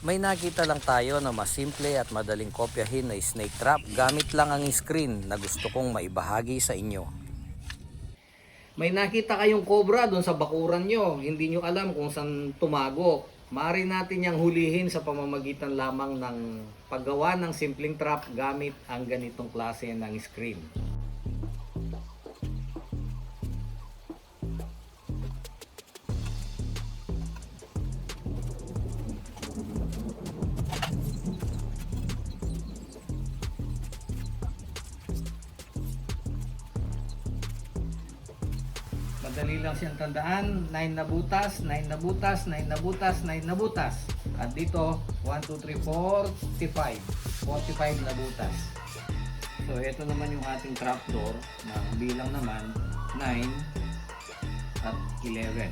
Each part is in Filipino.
May nakita lang tayo na mas simple at madaling kopyahin na snake trap gamit lang ang screen na gusto kong maibahagi sa inyo. May nakita kayong cobra doon sa bakuran nyo. Hindi nyo alam kung saan tumago. Maaari natin yang hulihin sa pamamagitan lamang ng paggawa ng simpleng trap gamit ang ganitong klase ng screen. Madali lang siyang tandaan. 9 na butas, 9 na butas, 9 na butas, 9 na butas. At dito, 1, 2, 3, 4, 45. 45 na butas. So, ito naman yung ating trapdoor na ang bilang naman 9 at 11.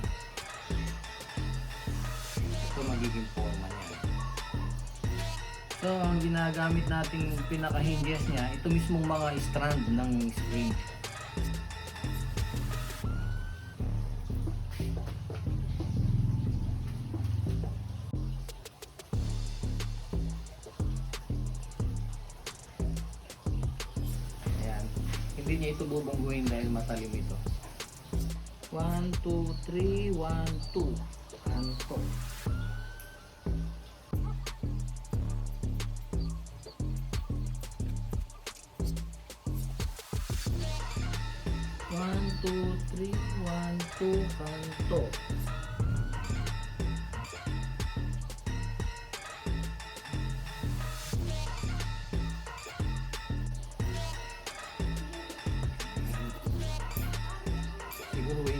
Ito magiging forma niya. So, ang ginagamit nating pinaka-hinges niya, ito mismong mga strand ng spring. Hindi niya ito bubungguin dahil matalim ito. 1, 2, 3, 1, 2. Kanto. One, two, three, one, two, kanto.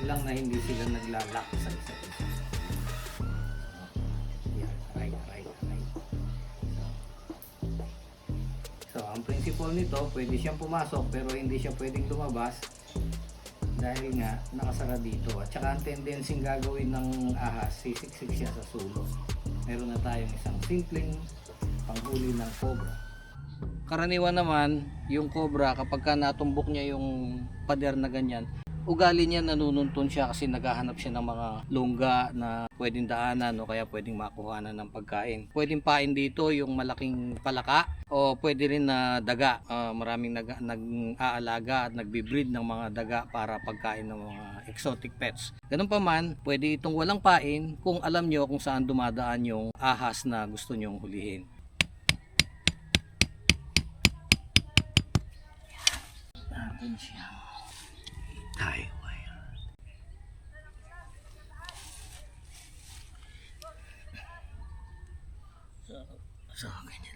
Lang na hindi sila naglalak sa isa't isa. So, ang principle nito, pwede siyang pumasok pero hindi siya pwedeng lumabas dahil nga nakasara dito. At saka ang tendency gagawin ng ahas, sisiksik siya sa sulo. Meron na tayong isang simpleng panghuli ng cobra. Karaniwan naman, yung cobra kapag ka natumbok niya yung pader na ganyan, ugali niya nanununtun siya kasi naghahanap siya ng mga lungga na pwedeng daanan o kaya pwedeng makuhanan ng pagkain. Pwedeng pain dito yung malaking palaka o pwede rin na daga. Ah, maraming nag, nag-aalaga at nagbi-breed ng mga daga para pagkain ng mga exotic pets. Ganun pa man, pwede itong walang pain kung alam nyo kung saan dumadaan yung ahas na gusto nyong hulihin. Natin siya. Ngayon. So, so ganyan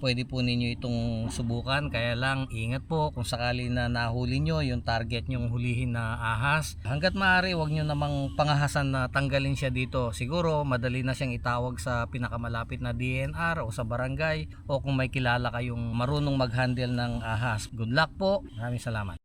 Pwede po ninyo itong subukan kaya lang ingat po kung sakali na nahuli nyo yung target nyong hulihin na ahas. Hanggat maaari wag nyo namang pangahasan na tanggalin siya dito. Siguro madali na siyang itawag sa pinakamalapit na DNR o sa barangay o kung may kilala kayong marunong mag-handle ng ahas. Good luck po. Maraming salamat.